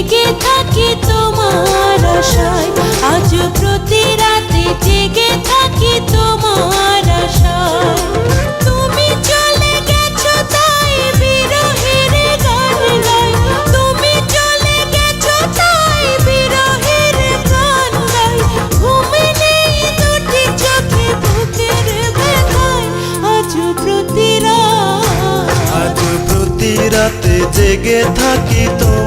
জেগে থাকি তোমার আশায়। আজ প্রতি রাতে জেগে থাকি তোমার আশায়। তুমি চলে প্রতি রাতে জেগে থাকি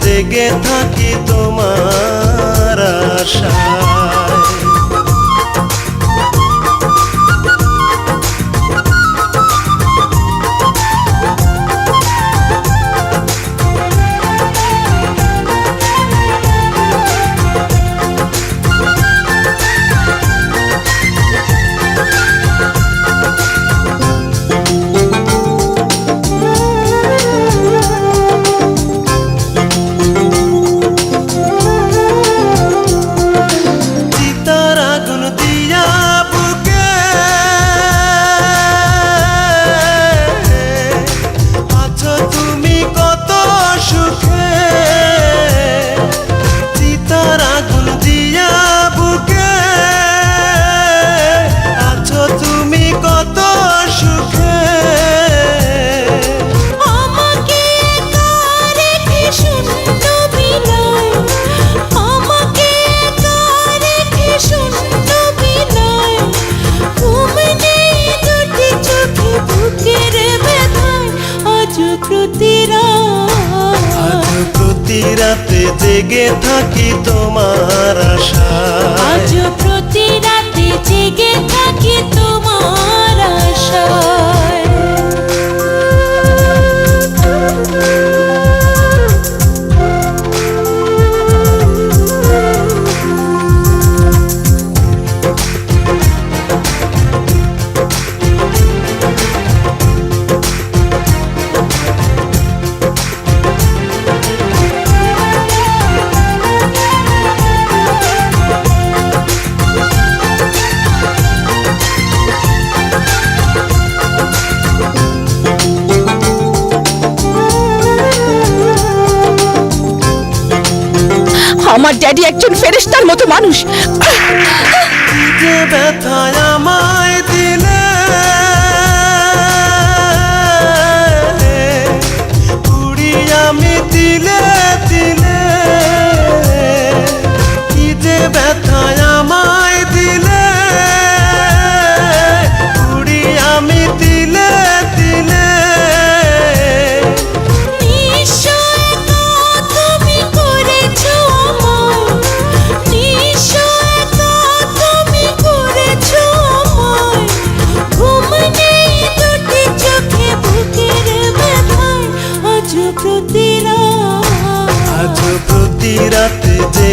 জেগে থাকি তোমার আশায়। প্রতি রাতে জেগে থাকি তোমার আশা। আজ প্রতি রাতে জেগে থাকি তোমার আমার ড্যাডি একজন ফেরেস্তার মতো মানুষ।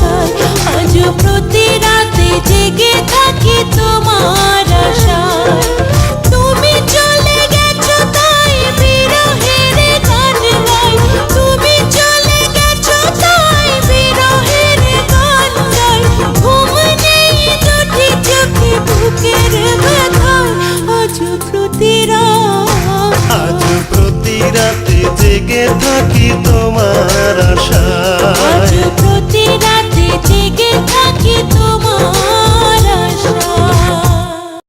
আশায় আজ প্রতি রাতে জেগে থাকি তোমার আশায়। তুমি চলে গেছো তাই বিরহের গান গাই তুমি চলে গেছো তাই বিরহের গান গাই ঘুম নেই দুটি চোখে বুকের ব্যথায় আজ প্রতি রাত। আজ প্রতি রাতে জেগে থাকি তোমার আজ আশায় প্রতি রাতে জেগে থাকি তোমার